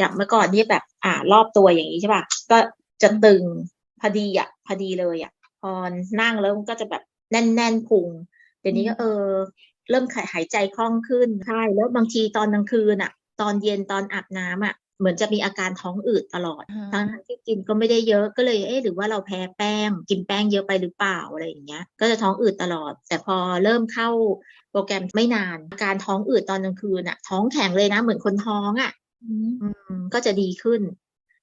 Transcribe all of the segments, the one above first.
จากเมื่อก่อนนี่แบบอ่ารอบตัวอย่างนี้ใช่ป่ะก็จะตึงพอดีอะพอดีเลยอะพอนั่งแล้วมันก็จะแบบแน่นๆพุงเดี๋ยวนี้ก็เออ เริ่มหายใจคล่องขึ้นใช่แล้วบางทีตอนกลางคืนอะ ตอนเย็นตอนอาบน้ำอะเหมือนจะมีอาการท้องอืดตลอดอ่าทั้งๆที่กินก็ไม่ได้เยอะก็เลยเอ๊ะหรือว่าเราแพ้แป้ง กินแป้งเยอะไปหรือเปล่าอะไรอย่างเงี้ย ก็จะท้องอืดตลอด แต่พอเริ่มเข้าโปรแกรมไม่นานอาการท้องอืดตอนกลางคืนอะท้องแข็งเลยนะ เหมือนคนท้องอะอืมอืม ก็จะดีขึ้น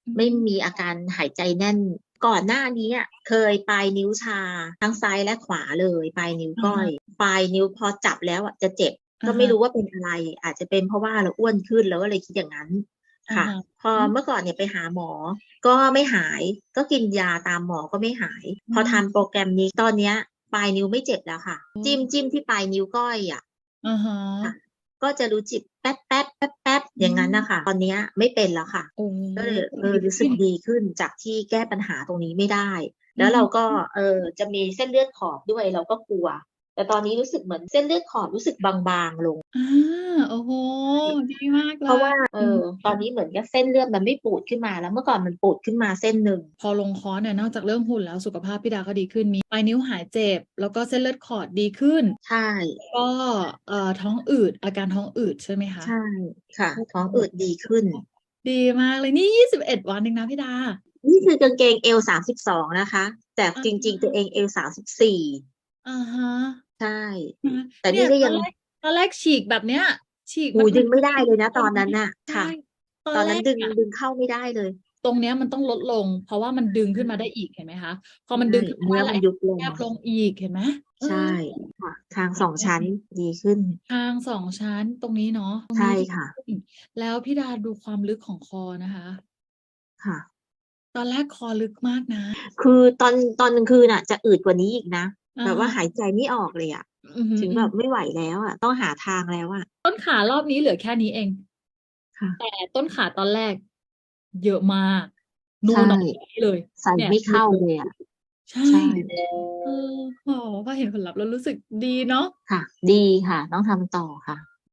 อืมไม่มีอาการหายใจแน่น ก่อนหน้านี้อะเคยปลายนิ้วชา ทั้งซ้ายและขวาเลยปลายนิ้วก้อย ปลายนิ้วพอจับแล้วอะจะเจ็บ ก็ไม่รู้ว่าเป็นอะไร อาจจะเป็นเพราะว่าเราอ้วนขึ้นแล้วก็เลยคิดอย่างนั้นค่ะอ่าฮะพอเมื่อก่อนเนี่ยไปหาหมอ ก็ไม่หาย ก็กินยาตามหมอก็ไม่หาย พอทำโปรแกรมนี้ตอนเนี้ย ปลายนิ้วไม่เจ็บแล้วค่ะ จิ้มจิ้มที่ปลายนิ้วก้อยอะอ่าฮะค่ะ ก็จะรู้จิบแป๊บแป๊บแป๊บแป๊บอย่างนั้นนะคะตอนเนี้ยไม่เป็นแล้วค่ะโอ้ก็เลยเออรู้สึกดีขึ้นจากที่แก้ปัญหาตรงนี้ไม่ได้ แล้วเราก็เออจะมีเส้นเลือดขอบด้วยเราก็กลัว แต่ตอนนี้รู้สึกเหมือนเส้นเลือดขอบรู้สึกบางๆลงอ่าโอ้โหดีมากเลยเพราะว่าเออตอนนี้เหมือนกับเส้นเลือดมันไม่ปูดขึ้นมาแล้วเมื่อก่อนมันปูดขึ้นมาเส้นหนึ่งพอลงคอร์สเนี่ยนอกจากเรื่องหุ่นแล้วสุขภาพพี่ดาก็ดีขึ้นมีปลายนิ้วหายเจ็บ แล้วก็เส้นเลือดขอดดีขึ้นใช่ก็เอ่อท้องอืดอาการท้องอืดใช่ไหมคะใช่ค่ะ ท้องอืดดีขึ้น ดีมากเลยนี่ยี่สิบเอ็ดวันเองนะพี่ดา นี่คือกางเกงเอลสามสิบสองนะคะ แต่จริง ๆ ตัวเองเอลสามสิบสี่อ่าฮะ ใช่นะแต่นี่ก็ยังเตอนแรกตอนแรกฉีกแบบเนี้ย ฉีกหูมันดึงไม่ได้เลยนะตอนนั้นน่ะใช่ค่ะ ตอนตอนแรนั้นกดึงอะดึงเข้าไม่ได้เลย ตรงเนี้ยมันต้องลดลง เพราะว่ามันดึงขึ้นมาได้อีกเห็นไหมคะ พอมันดึงขึ้นมาเนื้อได้มันยุบลง แคบลงอีกเห็นไหมเออใช่ค่ะทางสองชั้นดีขึ้น ทางสองชั้นตรงนี้เนาะตรงใช่นี้ค่ะขึ้นแล้วพี่ดาดูความลึกของคอนะคะ ค่ะ ตอนแรกคอลึกมากนะ คือตอนตอนกลางคืนอะ จะอืดกว่านี้อีกนะอ่า แบบว่าฮะหายใจไม่ออกเลยอะอือหือถึงแบบไม่ไหวแล้วอะ ต้องหาทางแล้วอะ ต้นขารอบนี้เหลือแค่นี้เองค่ะแต่ต้นขาตอนแรก เยอะมากนูนใช่ออกมาเลยใส่เนี่ยไม่เข้าเลยอะใช่ใช่เออโอ้พอเห็นผลลัพธ์แล้วรู้สึกดีเนาะค่ะ ดีค่ะ ต้องทำต่อค่ะ